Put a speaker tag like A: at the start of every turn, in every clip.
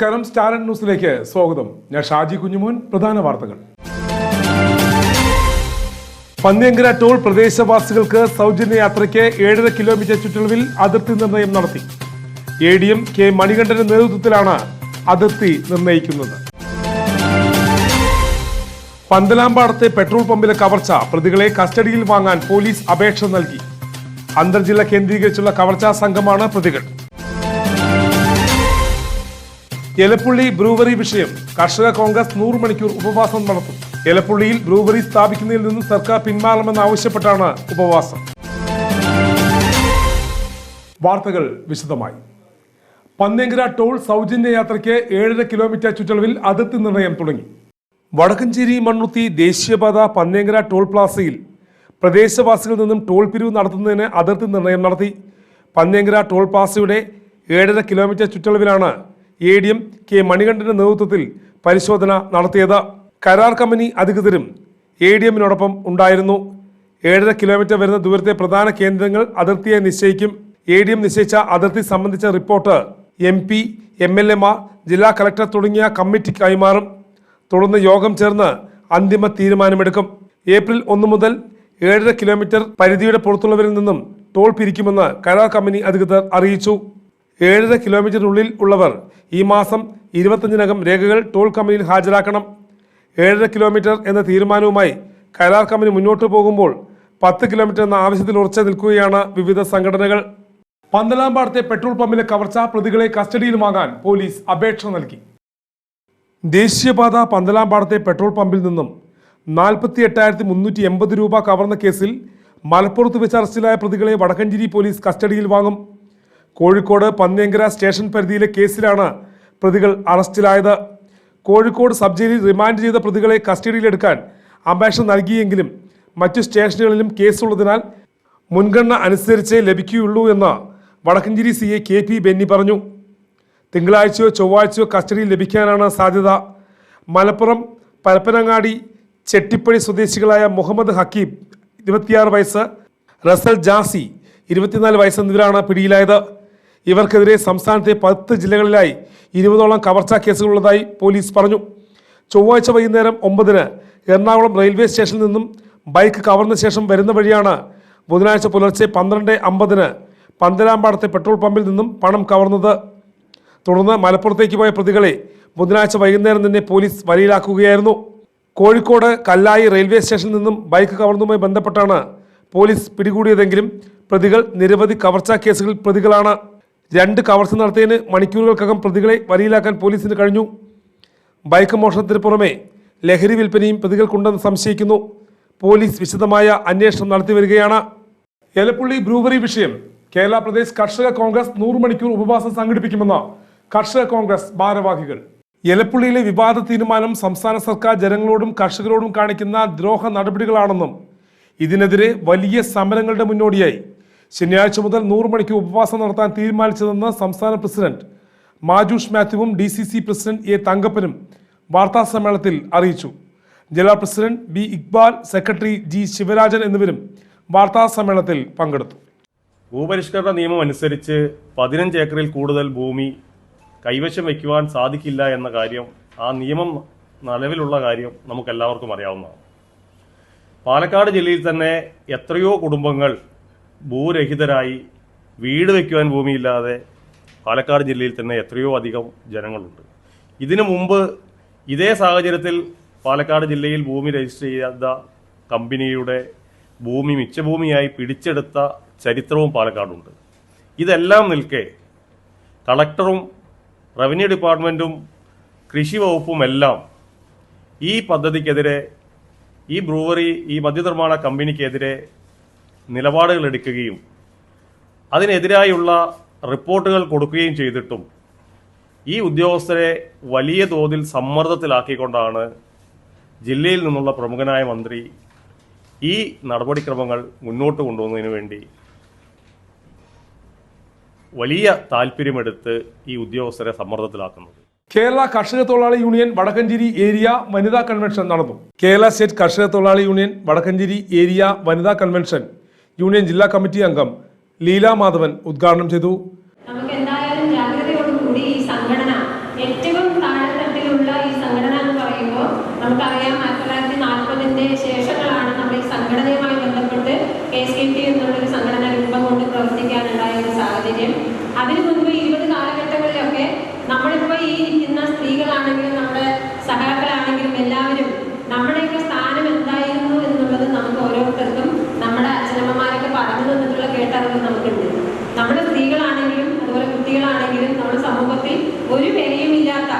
A: നമസ്കാരം. സ്റ്റാർ ന്യൂസിലേക്ക് സ്വാഗതം. ഞാൻ ഷാജി കുഞ്ഞുമോൻ. പ്രധാന വാർത്തകൾ. പന്നിയങ്കര ടോൾ പ്രദേശവാസികൾക്ക് സൗജന്യ യാത്രയ്ക്ക് ഏഴര കിലോമീറ്റർ ചുറ്റളവിൽ അതിർത്തി നിർണയം നടത്തി. എ ഡി എം കെ മണികണ്ഠന്റെ നേതൃത്വത്തിലാണ് അതിർത്തി നിർണയിക്കുന്നത്. പന്തലാമ്പാടത്തെ പെട്രോൾ പമ്പിലെ കവർച്ച പ്രതികളെ കസ്റ്റഡിയിൽ വാങ്ങാൻ പോലീസ് അപേക്ഷ നൽകി. അന്തർജില്ല കേന്ദ്രീകരിച്ചുള്ള കവർച്ചാ സംഘമാണ് പ്രതികൾ. എലപ്പുള്ളി ബ്രൂവറി വിഷയം. കർഷക കോൺഗ്രസ് നൂറ് മണിക്കൂർ ഉപവാസം നടത്തും. എലപ്പുള്ളിയിൽ ബ്രൂവറി സ്ഥാപിക്കുന്നതിൽ നിന്ന് സർക്കാർ പിന്മാറണമെന്നാവശ്യപ്പെട്ടാണ് ഉപവാസം. വാർത്തകൾ വിശദമായി. പന്നേങ്കര ടോൾ സൗജന്യ യാത്രയ്ക്ക് ഏഴര കിലോമീറ്റർ ചുറ്റളവിൽ അതിർത്തി നിർണയം തുടങ്ങി. വടക്കഞ്ചേരി മണ്ണുത്തി ദേശീയപാത പന്നേങ്കര ടോൾ പ്ലാസയിൽ പ്രദേശവാസികളിൽ നിന്നും ടോൾ പിരിവ് നടത്തുന്നതിന് അതിർത്തി നിർണയം നടത്തി. പന്നേങ്കര ടോൾ പ്ലാസയുടെ ഏഴര കിലോമീറ്റർ ചുറ്റളവിലാണ് എ ഡി എം കെ മണികണ്ഠന്റെ നേതൃത്വത്തിൽ പരിശോധന നടത്തിയത്. കരാർ കമ്പനി അധികൃതരും എ ഡി എമ്മിനോടൊപ്പം ഉണ്ടായിരുന്നു. ഏഴര കിലോമീറ്റർ വരുന്ന ദൂരത്തെ പ്രധാന കേന്ദ്രങ്ങൾ അതിർത്തിയെ നിശ്ചയിക്കും. എ ഡി എം നിശ്ചയിച്ച അതിർത്തി സംബന്ധിച്ച report M P M L എമാർ ജില്ലാ കളക്ടർ തുടങ്ങിയ കമ്മിറ്റി കൈമാറും. തുടർന്ന് യോഗം ചേർന്ന് അന്തിമ തീരുമാനമെടുക്കും. ഏപ്രിൽ ഒന്ന് മുതൽ ഏഴര കിലോമീറ്റർ പരിധിയുടെ പുറത്തുള്ളവരിൽ നിന്നും ടോൾ പിരിക്കുമെന്ന് കരാർ കമ്പനി അധികൃതർ അറിയിച്ചു. ഏഴര കിലോമീറ്ററിനുള്ളിൽ ഉള്ളവർ ഈ മാസം ഇരുപത്തഞ്ചിനകം രേഖകൾ ടോൾ കമ്പനിയിൽ ഹാജരാക്കണം. ഏഴര കിലോമീറ്റർ എന്ന തീരുമാനവുമായി കരാർ കമ്പനി മുന്നോട്ട് പോകുമ്പോൾ പത്ത് കിലോമീറ്റർ എന്ന ആവശ്യത്തിൽ ഉറച്ച നിൽക്കുകയാണ് വിവിധ സംഘടനകൾ. പന്തലാമ്പാടത്തെ പെട്രോൾ പമ്പിലെ കവർച്ച പ്രതികളെ കസ്റ്റഡിയിൽ വാങ്ങാൻ പോലീസ് അപേക്ഷ നൽകി. ദേശീയപാത പന്തലാമ്പാടത്തെ പെട്രോൾ പമ്പിൽ നിന്നും നാൽപ്പത്തി എട്ടായിരത്തി മുന്നൂറ്റി എൺപത് രൂപ കവർന്ന കേസിൽ മലപ്പുറത്ത് വെച്ച് അറസ്റ്റിലായ പ്രതികളെ വടക്കഞ്ചേരി പോലീസ് കസ്റ്റഡിയിൽ വാങ്ങും കോഴിക്കോട് പന്നിയങ്കര സ്റ്റേഷൻ പരിധിയിലെ കേസിലാണ് പ്രതികൾ അറസ്റ്റിലായത്. കോഴിക്കോട് സബ് ജയിലിൽ റിമാൻഡ് ചെയ്ത പ്രതികളെ കസ്റ്റഡിയിലെടുക്കാൻ അപേക്ഷ നൽകിയെങ്കിലും മറ്റു സ്റ്റേഷനുകളിലും കേസുള്ളതിനാൽ മുൻഗണന അനുസരിച്ചേ ലഭിക്കുകയുള്ളൂ എന്ന് Vadakkanchery C A K P Benny പറഞ്ഞു. തിങ്കളാഴ്ചയോ ചൊവ്വാഴ്ചയോ കസ്റ്റഡിയിൽ ലഭിക്കാനാണ് സാധ്യത. മലപ്പുറം പരപ്പനങ്ങാടി ചെട്ടിപ്പടി സ്വദേശികളായ മുഹമ്മദ് ഹക്കീം ഇരുപത്തിയാറ് വയസ്സ് റസൽ ജാസി ഇരുപത്തിനാല് വയസ്സ് എന്നിവരാണ് പിടിയിലായത്. ഇവർക്കെതിരെ സംസ്ഥാനത്തെ പത്ത് ജില്ലകളിലായി ഇരുപതോളം കവർച്ചാ കേസുകളുള്ളതായി പോലീസ് പറഞ്ഞു. ചൊവ്വാഴ്ച വൈകുന്നേരം ഒമ്പതിന് എറണാകുളം റെയിൽവേ സ്റ്റേഷനിൽ നിന്നും ബൈക്ക് കവർന്ന ശേഷം വരുന്ന വഴിയാണ് ബുധനാഴ്ച പുലർച്ചെ പന്ത്രണ്ട് അമ്പതിന് പന്തലാമ്പാടത്തെ പെട്രോൾ പമ്പിൽ നിന്നും പണം കവർന്നത്. തുടർന്ന് മലപ്പുറത്തേക്ക് പോയ പ്രതികളെ ബുധനാഴ്ച വൈകുന്നേരം തന്നെ പോലീസ് വലയിലാക്കുകയായിരുന്നു. കോഴിക്കോട് കല്ലായി റെയിൽവേ സ്റ്റേഷനിൽ നിന്നും ബൈക്ക് കവർന്നതുമായി ബന്ധപ്പെട്ടാണ് പോലീസ് പിടികൂടിയതെങ്കിലും പ്രതികൾ നിരവധി കവർച്ചാ കേസുകളിൽ പ്രതികളാണ്. രണ്ട് കവർച്ച നടത്തിയതിന് മണിക്കൂറുകൾക്കകം പ്രതികളെ വരിയിലാക്കാൻ പോലീസിന് കഴിഞ്ഞു. ബൈക്ക് മോഷണത്തിന് പുറമെ ലഹരി വിൽപ്പനയും പ്രതികൾക്കുണ്ടെന്ന് സംശയിക്കുന്നു. പോലീസ് വിശദമായ അന്വേഷണം നടത്തി വരികയാണ്. എലപ്പുള്ളി ബ്രൂവറി വിഷയം. കേരള പ്രദേശ് കർഷക കോൺഗ്രസ് നൂറ് മണിക്കൂർ ഉപവാസം സംഘടിപ്പിക്കുമെന്ന് കർഷക കോൺഗ്രസ് ഭാരവാഹികൾ. എലപ്പുള്ളിയിലെ വിവാദ തീരുമാനം സംസ്ഥാന സർക്കാർ ജനങ്ങളോടും കർഷകരോടും കാണിക്കുന്ന ദ്രോഹ നടപടികളാണെന്നും ഇതിനെതിരെ വലിയ സമരങ്ങളുടെ മുന്നോടിയായി. ശനിയാഴ്ച മുതൽ നൂറ് മണിക്ക് ഉപവാസം നടത്താൻ തീരുമാനിച്ചതെന്ന് സംസ്ഥാന president Majush മാത്യുവും D C C president A തങ്കപ്പനും വാർത്താ സമ്മേളനത്തിൽ അറിയിച്ചു. ജില്ലാ president B Iqbal secretary G Sivarajan എന്നിവരും വാർത്താ സമ്മേളനത്തിൽ പങ്കെടുത്തു.
B: ഭൂപരിഷ്കരണ നിയമം അനുസരിച്ച് പതിനഞ്ച് ഏക്കറിൽ കൂടുതൽ ഭൂമി കൈവശം വയ്ക്കുവാൻ സാധിക്കില്ല എന്ന കാര്യം ആ നിയമം നിലവിലുള്ള കാര്യം നമുക്കെല്ലാവർക്കും അറിയാവുന്നതാണ്. പാലക്കാട് ജില്ലയിൽ തന്നെ എത്രയോ കുടുംബങ്ങൾ ഭൂരഹിതരായി വീട് വയ്ക്കുവാൻ ഭൂമിയില്ലാതെ പാലക്കാട് ജില്ലയിൽ തന്നെ എത്രയോ അധികം ജനങ്ങളുണ്ട്. ഇതിനു മുമ്പ് ഇതേ സാഹചര്യത്തിൽ പാലക്കാട് ജില്ലയിൽ ഭൂമി രജിസ്റ്റർ ചെയ്ത കമ്പനിയുടെ ഭൂമി മിച്ചഭൂമിയായി പിടിച്ചെടുത്ത ചരിത്രവും പാലക്കാടുണ്ട്. ഇതെല്ലാം നിൽക്കെ കളക്ടറും റവന്യൂ ഡിപ്പാർട്ട്മെന്റും കൃഷി വകുപ്പും എല്ലാം ഈ പദ്ധതിക്കെതിരെ ഈ ബ്രൂവറി ഈ മദ്യനിർമ്മാണ കമ്പനിക്കെതിരെ നിലപാടുകൾ എടുക്കുകയും അതിനെതിരായുള്ള റിപ്പോർട്ടുകൾ കൊടുക്കുകയും ചെയ്തിട്ടും ഈ ഉദ്യോഗസ്ഥരെ വലിയ തോതിൽ സമ്മർദ്ദത്തിലാക്കിക്കൊണ്ടാണ് ജില്ലയിൽ നിന്നുള്ള പ്രമുഖനായ മന്ത്രി ഈ നടപടിക്രമങ്ങൾ മുന്നോട്ട് കൊണ്ടുപോകുന്നതിന് വേണ്ടി വലിയ താല്പര്യമെടുത്ത് ഈ ഉദ്യോഗസ്ഥരെ സമ്മർദ്ദത്തിലാക്കുന്നത്.
A: കേരള കർഷക തൊഴിലാളി യൂണിയൻ വടക്കഞ്ചേരി ഏരിയ വനിതാ കൺവെൻഷൻ നടന്നു. കേരള സ്റ്റേറ്റ് കർഷക തൊഴിലാളി യൂണിയൻ വടക്കഞ്ചേരി ഏരിയ വനിതാ കൺവെൻഷൻ യൂണിയൻ ജില്ലാ കമ്മിറ്റി അംഗം ലീല മാധവൻ ഉദ്ഘാടനം ചെയ്തു.
C: നമുക്ക് ഈ സംഘടന ഏറ്റവും ഈ സംഘടന എന്ന് പറയുമ്പോൾ നമുക്കറിയാം ശേഷങ്ങളാണ് നമ്മൾ ഈ സംഘടന നമ്മളിപ്പോൾ ഈ ഇരിക്കുന്ന സ്ത്രീകളാണെങ്കിലും നമ്മുടെ സഹാക്കളാണെങ്കിലും എല്ലാവരും നമ്മുടെ കേട്ടറിവ് നമുക്കുണ്ട് നമ്മുടെ സ്ത്രീകളാണെങ്കിലും അതുപോലെ കുട്ടികളാണെങ്കിലും നമ്മുടെ സമൂഹത്തിൽ ഒരു വിലയും ഇല്ലാത്ത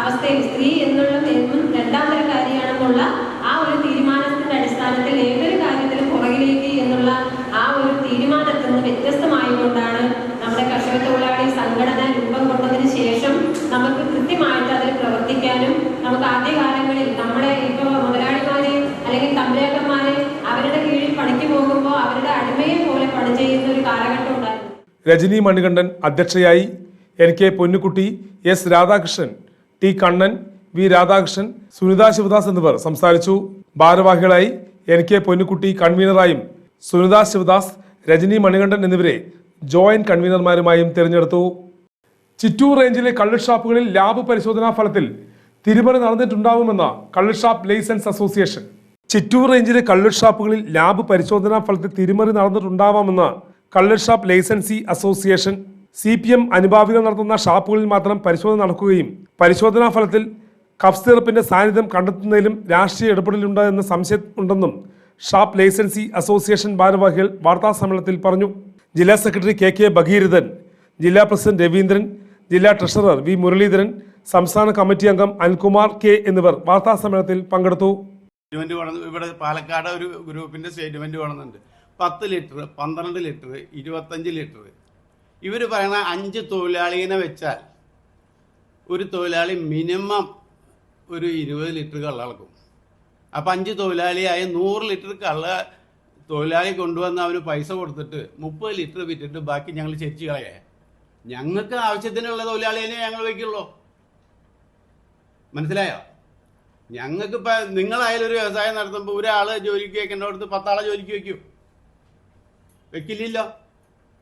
C: അവസ്ഥയിൽ സ്ത്രീ എന്നുള്ള എന്നും രണ്ടാം കാര്യമാണെന്നുള്ള ആ ഒരു തീരുമാനത്തിന്റെ അടിസ്ഥാനത്തിൽ ഏതൊരു കാര്യത്തിലും പുറകിലേക്ക് എന്നുള്ള ആ ഒരു തീരുമാനത്തിൽ നിന്ന് വ്യത്യസ്തമായിക്കൊണ്ടാണ് നമ്മുടെ കർഷക തൊഴിലാളി സംഘടന രൂപം കൊണ്ടതിന് ശേഷം നമുക്ക് കൃത്യമായിട്ട് അതിൽ പ്രവർത്തിക്കാനും നമുക്ക് ആദ്യകാലങ്ങളിൽ നമ്മുടെ ഇപ്പോൾ മുതലാളിമാരെ അല്ലെങ്കിൽ തമ്പുരാക്കന്മാരെ അവരുടെ കീഴിൽ പണിക്ക് പോകുമ്പോൾ അവരുടെ അടിമയെ പോലെ പണി ചെയ്യുന്ന ഒരു കാലഘട്ടം ഉണ്ടായിരുന്നു
A: രജനി മണികണ്ഠൻ അധ്യക്ഷയായി N K Ponnukutty S Radhakrishnan T Kannan V Radhakrishnan Sunitha Sivadas എന്നിവർ സംസാരിച്ചു. ഭാരവാഹികളായി എൻ കെ പൊന്നുകുട്ടി കൺവീനറായും സുനിത ശിവദാസ് രജനി മണികണ്ഠൻ എന്നിവരെ ജോയിന്റ് കൺവീനർമാരുമായും തിരഞ്ഞെടുത്തു. ചിറ്റൂർ റേഞ്ചിലെ കള്ളുഷാപ്പുകളിൽ ലാബ് പരിശോധനാ ഫലത്തിൽ തിരിമറി നടന്നിട്ടുണ്ടാവുമെന്ന കള്ളുഷാപ്പ് ലൈസൻസ് അസോസിയേഷൻ. ചിറ്റൂർ റേഞ്ചിലെ കള്ളുഷാപ്പുകളിൽ ലാബ് പരിശോധനാ ഫലത്തിൽ തിരിമറി നടന്നിട്ടുണ്ടാവാമെന്ന് കള്ളുഷാപ്പ് licensee association C P M അനുഭാവികൾ നടത്തുന്ന ഷാപ്പുകളിൽ മാത്രം പരിശോധന നടക്കുകയും പരിശോധനാ ഫലത്തിൽ കഫ് സിറപ്പിന്റെ സാന്നിധ്യം കണ്ടെത്തുന്നതിലും രാഷ്ട്രീയ ഇടപെടലുണ്ട് എന്ന സംശയം ഉണ്ടെന്നും ഷാപ്പ് ലൈസൻസി അസോസിയേഷൻ ഭാരവാഹികൾ വാർത്താ സമ്മേളനത്തിൽ പറഞ്ഞു. ജില്ലാ സെക്രട്ടറി കെ കെ ഭഗീരഥൻ ജില്ലാ പ്രസിഡന്റ് രവീന്ദ്രൻ ജില്ലാ ട്രഷറർ വി മുരളീധരൻ സംസ്ഥാന കമ്മിറ്റി അംഗം അനിൽകുമാർ കെ എന്നിവർ വാർത്താ
D: സമ്മേളനത്തിൽ പങ്കെടുത്തു. ഇവിടെ പാലക്കാട് ഒരു ഗ്രൂപ്പിന്റെ സ്റ്റേറ്റ്മെന്റ് വേണമെന്നുണ്ട്. പത്ത് ലിറ്റർ പന്ത്രണ്ട് ലിറ്റർ ഇരുപത്തഞ്ച് ലിറ്റർ. ഇവർ പറയണ അഞ്ച് തൊഴിലാളിനെ വെച്ചാൽ ഒരു തൊഴിലാളി മിനിമം ഒരു ഇരുപത് ലിറ്റർ കള്ള ഇളക്കും അപ്പം അഞ്ച് തൊഴിലാളിയായ നൂറ് ലിറ്റർ കള്ള തൊഴിലാളി കൊണ്ടുവന്ന് അവന് പൈസ കൊടുത്തിട്ട് മുപ്പത് ലിറ്റർ വിറ്റിട്ട് ബാക്കി ഞങ്ങൾ ചെരിച്ച് കളയേ. ഞങ്ങൾക്ക് ആവശ്യത്തിനുള്ള തൊഴിലാളിയെ ഞങ്ങൾ വയ്ക്കുള്ളൂ. മനസ്സിലായോ? ഞങ്ങൾക്ക് ഇപ്പം നിങ്ങളായാലും ഒരു വ്യവസായം നടത്തുമ്പോൾ ഒരാൾ ജോലിക്ക് വെക്കേണ്ടടുത്ത് പത്താളെ ജോലിക്ക് വെക്കൂ. വെക്കില്ലല്ലോ.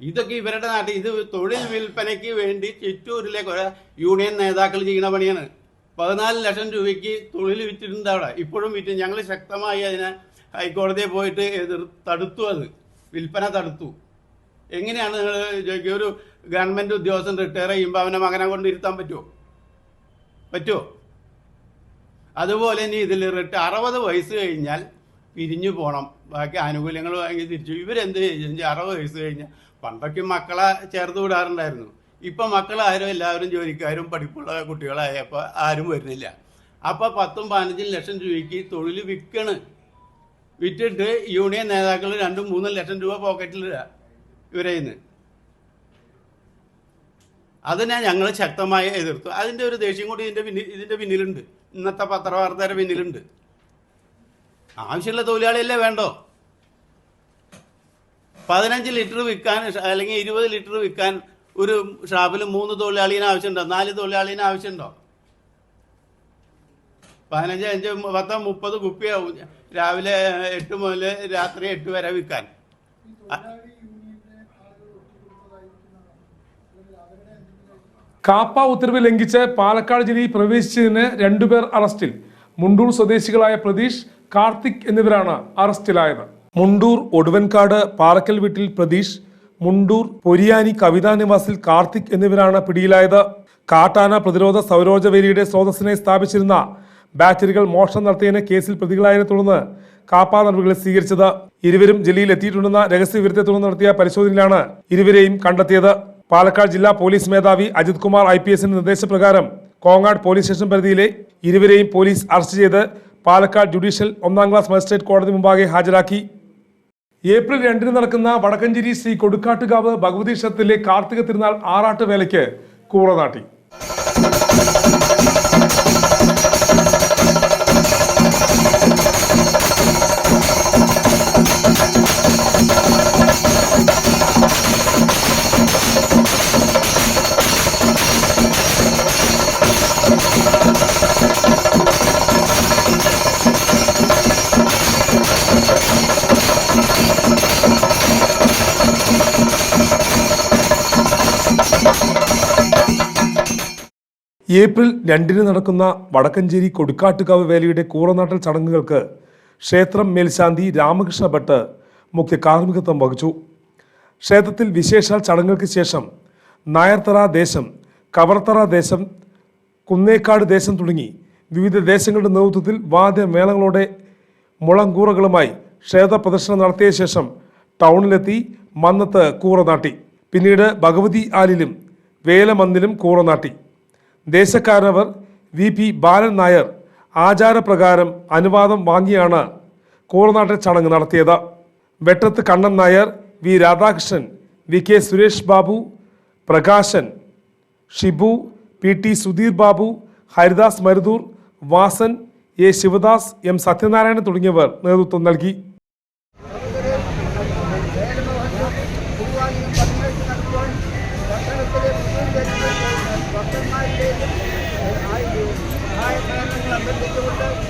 D: ഇതൊക്കെ ഇവരുടെ നാട്ടിൽ ഇത് തൊഴിൽ വിൽപ്പനയ്ക്ക് വേണ്ടി ചിറ്റൂരിലെ കുറെ യൂണിയൻ നേതാക്കൾ ചെയ്യുന്ന പണിയാണ്. പതിനാല് ലക്ഷം രൂപയ്ക്ക് തൊഴിൽ വിറ്റിട്ടുണ്ട് അവിടെ. ഇപ്പോഴും വിറ്റ്. ഞങ്ങൾ ശക്തമായി അതിനെ ഹൈക്കോടതിയെ പോയിട്ട് എതിർ തടുത്തു അത്. വിൽപ്പന തടുത്തു. എങ്ങനെയാണ് നിങ്ങൾ ഒരു ഗവൺമെന്റ് ഉദ്യോഗസ്ഥൻ റിട്ടയർ ചെയ്യുമ്പോൾ അവനെ മകനെ കൊണ്ട് ഇരുത്താൻ പറ്റുമോ പറ്റുമോ അതുപോലെ ഇനി ഇതിൽ റിട്ട അറുപത് വയസ്സ് കഴിഞ്ഞാൽ പിരിഞ്ഞു പോകണം ബാക്കി ആനുകൂല്യങ്ങൾ വാങ്ങി തിരിച്ചു. ഇവരെന്ത് ചെയ്യും? അറുപത് വയസ്സ് കഴിഞ്ഞാൽ പണ്ടൊക്കെ മക്കളെ ചേർത്ത് വിടാറുണ്ടായിരുന്നു. ഇപ്പം മക്കളാരും എല്ലാവരും ജോലിക്കാരും പഠിപ്പുള്ള കുട്ടികളായപ്പോൾ ആരും വരുന്നില്ല. അപ്പോൾ പത്തും പതിനഞ്ചും ലക്ഷം രൂപയ്ക്ക് തൊഴിൽ വിൽക്കണ് വിറ്റിട്ട് യൂണിയൻ നേതാക്കൾ രണ്ടും മൂന്നും ലക്ഷം രൂപ പോക്കറ്റിലിടുക ഇവരെ നിന്ന് അതിനെ ഞങ്ങൾ ശക്തമായി എതിർത്തു. അതിന്റെ ഒരു ദേഷ്യം കൂടി ഇതിന്റെ പിന്നിൽ ഇതിന്റെ പിന്നിലുണ്ട്. ഇന്നത്തെ പത്രവാർത്തയുടെ പിന്നിലുണ്ട്. ആവശ്യമുള്ള തൊഴിലാളിയല്ലേ വേണ്ടോ? പതിനഞ്ച് ലിറ്റർ വിൽക്കാൻ അല്ലെങ്കിൽ ഇരുപത് ലിറ്റർ വിൽക്കാൻ ഒരു ഷാപ്പിൽ മൂന്ന് തൊഴിലാളിന് ആവശ്യമുണ്ടോ? നാല് തൊഴിലാളിന് ആവശ്യമുണ്ടോ? പതിനഞ്ച് അഞ്ച് പത്ത് മുപ്പത് കുപ്പിയാവും രാവിലെ എട്ട് മുതൽ രാത്രി എട്ട് വരെ വിൽക്കാൻ.
A: കാപ്പ ഉത്തരവ് ലംഘിച്ച് പാലക്കാട് ജില്ലയിൽ പ്രവേശിച്ചതിന് രണ്ടുപേർ അറസ്റ്റിൽ. മുണ്ടൂർ സ്വദേശികളായ പ്രതീഷ് കാർത്തിക് എന്നിവരാണ് അറസ്റ്റിലായത്. മുണ്ടൂർ ഒടുവൻകാട് പാറക്കൽ വീട്ടിൽ പ്രതീഷ് മുണ്ടൂർ പൊരിയാനി കവിതാ നിവാസിൽ കാർത്തിക് എന്നിവരാണ് പിടിയിലായത്. കാട്ടാന പ്രതിരോധ സൗരോജവേലിയുടെ സ്രോതസ്സിനെ സ്ഥാപിച്ചിരുന്ന ബാറ്ററികൾ മോഷണം നടത്തിയതിന് കേസിൽ പ്രതികളായതിനെ തുടർന്ന് കാപ്പാ നടപടികൾ സ്വീകരിച്ചത്. ഇരുവരും ജില്ലയിൽ എത്തിയിട്ടുണ്ടെന്ന രഹസ്യ വിവരത്തെ തുടർന്ന് നടത്തിയ പരിശോധനയിലാണ് ഇരുവരെയും കണ്ടെത്തിയത്. പാലക്കാട് ജില്ലാ പോലീസ് മേധാവി അജിത് കുമാർ ഐ പി എസിന്റെ നിർദ്ദേശപ്രകാരം കോങ്ങാട് പോലീസ് സ്റ്റേഷൻ പരിധിയിലെ ഇരുവരെയും പോലീസ് അറസ്റ്റ് ചെയ്ത് പാലക്കാട് ജുഡീഷ്യൽ ഒന്നാം ക്ലാസ് മജിസ്ട്രേറ്റ് കോടതി മുമ്പാകെ ഹാജരാക്കി. ഏപ്രിൽ രണ്ടിന് നടക്കുന്ന വടക്കഞ്ചേരി ശ്രീ കൊടുക്കാട്ടുകാവ് ഭഗവതി ക്ഷേത്രത്തിലെ കാർത്തിക തിരുനാൾ ആറാട്ട് വേലയ്ക്ക് കൂറ നാട്ടി. ഏപ്രിൽ രണ്ടിന് നടക്കുന്ന വടക്കഞ്ചേരി കൊടുക്കാട്ടുകാവ് വേലയുടെ കൂറനാട്ടൽ ചടങ്ങുകൾക്ക് ക്ഷേത്രം മേൽശാന്തി രാമകൃഷ്ണ ഭട്ട് മുഖ്യ കാർമ്മികത്വം വഹിച്ചു. ക്ഷേത്രത്തിൽ വിശേഷാൽ ചടങ്ങുകൾക്ക് ശേഷം നായർത്തറ ദേശം കവർത്തറ ദേശം കുന്നേക്കാട് ദേശം തുടങ്ങി വിവിധ ദേശങ്ങളുടെ നേതൃത്വത്തിൽ വാദ്യമേളങ്ങളോടെ മുളങ്കൂറകളുമായി ക്ഷേത്ര പ്രദർശനം നടത്തിയ ശേഷം ടൗണിലെത്തി മന്നത്ത് കൂറ നാട്ടി. പിന്നീട് ഭഗവതി ആലിലും വേലമന്നിലും കൂറ നാട്ടി. ദേശക്കാരവർ വി പി ബാലൻ നായർ ആചാരപ്രകാരം അനുവാദം വാങ്ങിയാണ് കൂറനാട്ട ചടങ്ങ് നടത്തിയത്. Vettath Kannan Nair V Radhakrishnan V K Suresh Babu Prakashan Shibu P T Sudheer Babu Haridas Marudur Vasan A Sivadas M Sathyanarayanan തുടങ്ങിയവർ നേതൃത്വം നൽകി. Thank you.